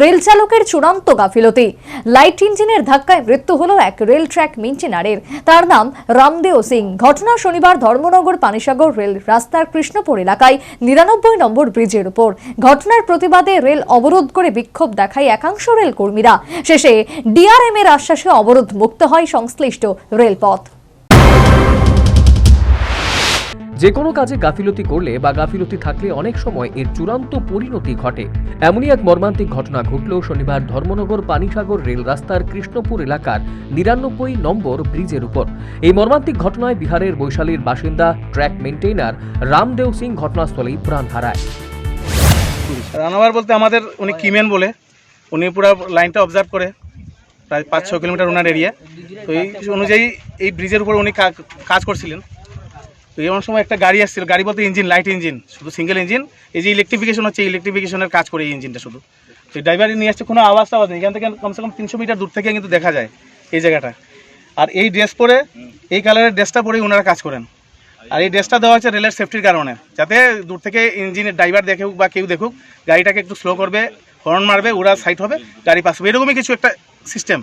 Rail চালকের চূড়ান্ত গাফিলতি। লাইট ইঞ্জিনের ধাক্কায় মৃত্যু হলো এক রেল ট্র্যাক মেঞ্টেনারের তার নাম রামদেও সিং। ঘটনা শনিবার ধর্মনগর পানিসাগর রেল রাস্তার কৃষ্ণপুর এলাকায় নিরানব্বই নম্বর ব্রিজের উপর। ঘটনার প্রতিবাদে রেল অবরোধ করে বিক্ষোভ দেখায় একাংশ রেল কর্মীরা। শেষে ডিআরএম এর আশ্বাসে অবরোধ মুক্ত হয় সংশ্লিষ্ট রেলপথ। যে কোনো কাজে গাফিলতি করলে বা গাফিলতি থাকলে অনেক সময় এর চূড়ান্ত পরিণতি ঘটে। এমনই এক মর্মান্তিক ঘটনা ঘটল শনিবার ধর্মনগর পানিসাগর রেল রাস্তার কৃষ্ণপুর এলাকার নিরানব্বই নম্বর ব্রিজের উপর। এই মর্মান্তিক ঘটনায় বিহারের বৈশালীর বাসিন্দা, ট্র্যাক মেনটেইনার রামদেও সিং ঘটনাস্থলেই প্রাণ হারায়। রানাবার বলতে আমাদের উনি কিমেন বলে। উনি পুরো লাইনটা অবজার্ভ করে। প্রায় পাঁচ ছ কিলোমিটার ওনার এরিয়া তো এই অনুযায়ী এই ব্রিজের উপর উনি কাজ করছিলেন। তো এমন সময় একটা গাড়ি আসছিল, গাড়ি বলতে ইঞ্জিন লাইট ইঞ্জিন শুধু সিঙ্গেল ইঞ্জিন এই যে ইলেকট্রিফিকেশন হচ্ছে ইলেকট্রিফিকেশনের কাজ করে এই ইঞ্জিনটা শুধু। তো ড্রাইভারই নিয়ে আসছে, কোনো আওয়াজ টাওয়াজ নেই। এখান থেকে কমসে কম তিনশো মিটার দূর থেকে কিন্তু দেখা যায় এই জায়গাটা। আর এই ড্রেস পরে, এই কালারের ড্রেসটা পরেই ওনারা কাজ করেন। আর এই ড্রেসটা দেওয়া হচ্ছে রেলের সেফটির কারণে। যাতে দূর থেকে ইঞ্জিনের ড্রাইভার দেখুক বা কেউ দেখুক, গাড়িটাকে একটু স্লো করবে হর্ন মারবে, ওরা সাইড হবে, গাড়ি পাস হবে। এরকমই কিছু একটা সিস্টেম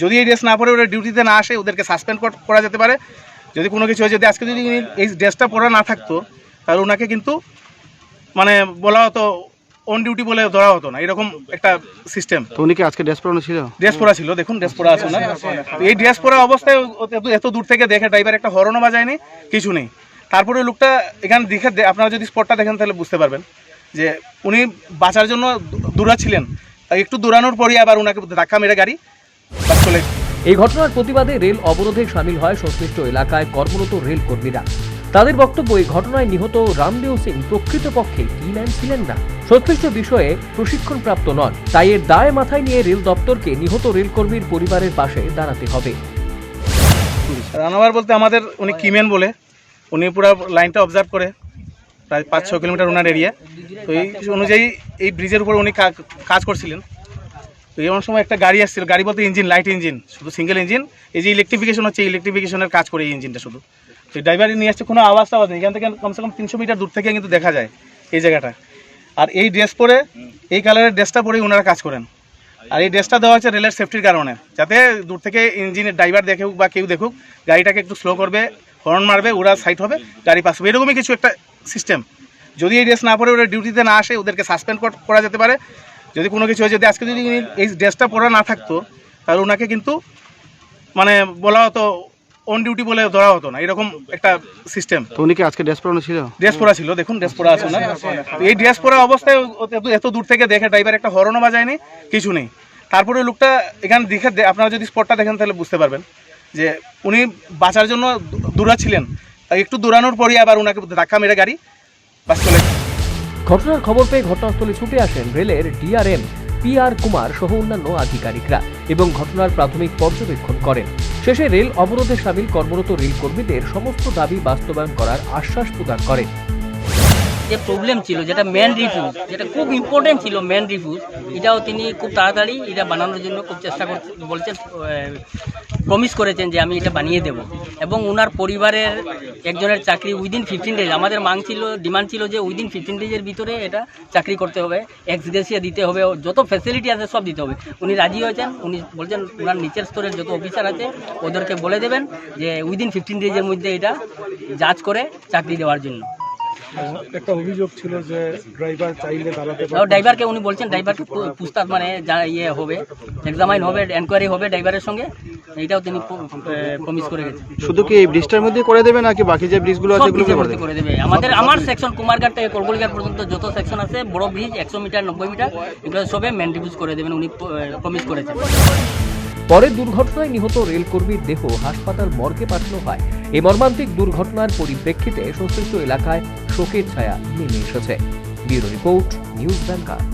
যদি এই ড্রেস না পরে ওরা ডিউটিতে না আসে, ওদেরকে সাসপেন্ড করা যেতে পারে। যদি কোনো কিছু হয় যদি আজকে যদি এই ড্রেসটা পরা না থাকতো তাহলে ওনাকে কিন্তু মানে বলা হতো অন ডিউটি বলে ধরা হতো না। এরকম একটা সিস্টেম তো উনি কি আজকে ড্রেস পরানো ছিল? ড্রেস পরা ছিল দেখুন ড্রেস পরা আছে না এই ড্রেস পরা অবস্থায় এত- দূর থেকে দেখে ড্রাইভার একটা হরনও বাজায়নি কিছু নেই। তারপরে লোকটা এখানে দেখে আপনারা যদি স্পটটা দেখেন তাহলে বুঝতে পারবেন যে উনি বাঁচার জন্য দূরাচ্ছিলেন তাই একটু দৌড়ানোর পরই আবার ওনাকে ধাক্কা মেরে গাড়ি চলে এই ঘটনার প্রতিবাদে রেল অবরোধে সামিল হয় সংশ্লিষ্ট এলাকায় কর্মরত রেল কর্মীরা। তাদের বক্তব্য, এই ঘটনায় নিহত রামদেও সিং প্রকৃতপক্ষে কি ম্যান ছিলেন না? সংশ্লিষ্ট বিষয়ে প্রশিক্ষণপ্রাপ্ত নন। তাই এর দায় মাথায় নিয়ে রেল দপ্তরকে নিহত রেল কর্মীর পরিবারের পাশে দাঁড়াতে হবে। রানাবার বলতে আমাদের উনি কিমেন বলে, উনি পুরো লাইনটা অবজার্ভ করে, প্রায় পাঁচ ছ কিলোমিটার ওনার এরিয়া তো এই অনুযায়ী এই ব্রিজের উপর উনি কাজ করছিলেন। তো এমন সময় একটা গাড়ি আসছিল, গাড়ি বলতে ইঞ্জিন লাইট ইঞ্জিন শুধু সিঙ্গেল ইঞ্জিন এই যে ইলেকট্রিফিকেশন হচ্ছে ইলেকট্রিফিকেশনের কাজ করে এই ইঞ্জিনটা শুধু। তো ড্রাইভারই নিয়ে আসছে, কোনো আওয়াজ টাওয়াজ নেই। এখান থেকে কমসে কম তিনশো মিটার দূর থেকে কিন্তু দেখা যায় এই জায়গাটা। আর এই ড্রেস পরে, এই কালারের ড্রেসটা পরেই ওনারা কাজ করেন। আর এই ড্রেসটা দেওয়া হচ্ছে রেলের সেফটির কারণে। যাতে দূর থেকে ইঞ্জিনের ড্রাইভার দেখুক বা কেউ দেখুক, গাড়িটাকে একটু স্লো করবে হর্ন মারবে, ওরা সাইড হবে, গাড়ি পাস হবে। এরকমই কিছু একটা সিস্টেম যদি এই ড্রেস না পরে ওরা ডিউটিতে না আসে, ওদেরকে সাসপেন্ড করা যেতে পারে। যদি কোনো কিছু হয় যদি আজকে যদি এই ড্রেসটা পরা না থাকতো তাহলে ওনাকে কিন্তু মানে বলা হতো অন ডিউটি বলে ধরা হতো না। এরকম একটা সিস্টেম তো উনি কি আজকে ড্রেস পরানো ছিল? ড্রেস পরা ছিল দেখুন ড্রেস পরা আছে না? এই ড্রেস পরা অবস্থায় এত- দূর থেকে দেখে ড্রাইভার একটা হরনও বাজায়নি কিছু নেই। তারপরে ওই লোকটা এখানে দেখে আপনারা যদি স্পটটা দেখেন তাহলে বুঝতে পারবেন যে উনি বাঁচার জন্য দৌড়াচ্ছিলেন তাই একটু দৌড়ানোর পরই আবার ওনাকে ধাক্কা মেরে গাড়ি বাস চলে ঘটনার খবর পেয়ে ঘটনাস্থলে ছুটে আসেন রেলের ডিআরএম পি আর কুমার সহ অন্যান্য আধিকারিকরা এবং ঘটনার প্রাথমিক পর্যবেক্ষণ করেন। শেষে রেল অবরোধে সামিল কর্মরত রেল কর্মীদের সমস্ত দাবি বাস্তবায়ন করার আশ্বাস প্রদান করেন। যে প্রবলেম ছিল, যেটা মেন রিফিউজ যেটা খুব ইম্পর্টেন্ট ছিল মেন রিফিউজ এটাও তিনি খুব তাড়াতাড়ি এটা বানানোর জন্য খুব চেষ্টা করতে বলছেন প্রমিস করেছেন যে আমি এটা বানিয়ে দেব। এবং ওনার পরিবারের একজনের চাকরি উইদিন ফিফটিন ডেজ আমাদের মাং ছিল ডিমান্ড ছিল যে উইদিন ফিফটিন ডেজের ভিতরে এটা চাকরি করতে হবে এক্সগ্রেসিয়া দিতে হবে, যত ফ্যাসিলিটি আছে সব দিতে হবে। উনি রাজি হয়েছেন, উনি বলছেন ওনার নিচের স্তরের যত অফিসার আছে, ওদেরকে বলে দেবেন যে উইদিন ফিফটিন ডেজের মধ্যে এটা জাজ করে চাকরি দেওয়ার জন্য। একটা অভিযোগ ছিল যে ড্রাইভার চাইলে দাঁড়াতে আর ড্রাইভারকে উনি বলছেন ড্রাইভারকে পু- পুছতাছ মানে যা ইয়ে হবে এক্সামাইন হবে এনকোয়ারি হবে ড্রাইভারের সঙ্গে এইটাও তিনি প্রমিস করে গেছেন। শুধু কি এই ব্রিজটার মধ্যে করে দেবে নাকি বাকি যে ব্রিজগুলো আছে কিছু করে দেবে? আমাদের আমার সেকশন কুমারঘাট থেকে কলকলিঘাট পর্যন্ত যত সেকশন আছে বড় ব্রিজ একশো মিটার নব্বই মিটার এগুলো সবে মেনটিভিউজ করে দেবেন উনি প্রমিস করেছেন। পরে দুর্ঘটনায় নিহত রেলকর্মীর দেহ হাসপাতাল মর্গে পাঠানো হয়। এই মর্মান্তিক দুর্ঘটনার পরিপ্রেক্ষিতে সংশ্লিষ্ট এলাকায় শোকের ছায়া নেমে এসেছে। ব্যুরো রিপোর্ট নিউজ ব্যাংকার।